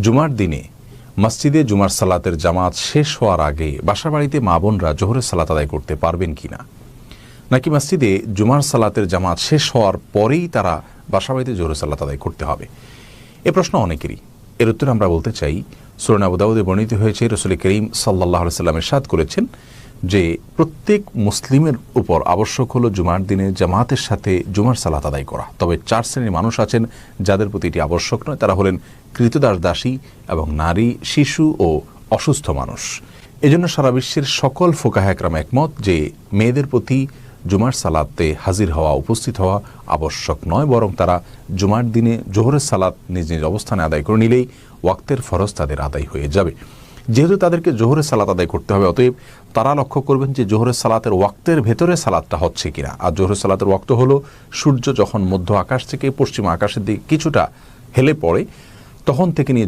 জুমার দিনে মসজিদে জুমার সালাতের জামাত শেষ হওয়ার আগে বাসা বাড়িতে মা বোনরা জোহরের সালাত আদায় করতে পারবেন কি না নাকি মসজিদে জুমার সালাতের জামাত শেষ হওয়ার পরেই তারা বাসা বাড়িতে জোহরের সালাত আদায় করতে হবে? এ প্রশ্ন অনেকেরই। এর উত্তরে আমরা বলতে চাই সুরনাবুদাউদে বর্ণিত হয়েছে, রসুল করিম সাল্লাহ সাল্লামের সাদ করেছেন যে প্রত্যেক মুসলিমের উপর আবশ্যক হলো জুমার দিনে জামাতের সাথে জুমার সালাত আদায় করা। তবে চার শ্রেণির মানুষ আছেন যাদের প্রতি এটি আবশ্যক নয়। তারা হলেন কৃতদাস দাসী এবং নারী, শিশু ও অসুস্থ মানুষ। এজন্য সারা বিশ্বের সকল ফোকাহ একরাম একমত যে মেয়েদের প্রতি জুমার সালাতে হাজির হওয়া, উপস্থিত হওয়া আবশ্যক নয়, বরং তারা জুমার দিনে জোহরের সালাত নিজ নিজ অবস্থানে আদায় করে নিলেই ওয়াক্তের ফরজ তাদের আদায় হয়ে যাবে। যেহেতু তাদেরকে জোহরের সালাত আদায় করতে হবে, অতএব তারা লক্ষ্য করবেন যে জোহরের সালাতের ওয়াক্তের ভেতরে সালাদটা হচ্ছে কিনা। আর জোহরের সালাতের ওয়াক্ত হলো সূর্য যখন মধ্য আকাশ থেকে পশ্চিম আকাশের দিকে কিছুটা হেলে পড়ে, তখন থেকে নিয়ে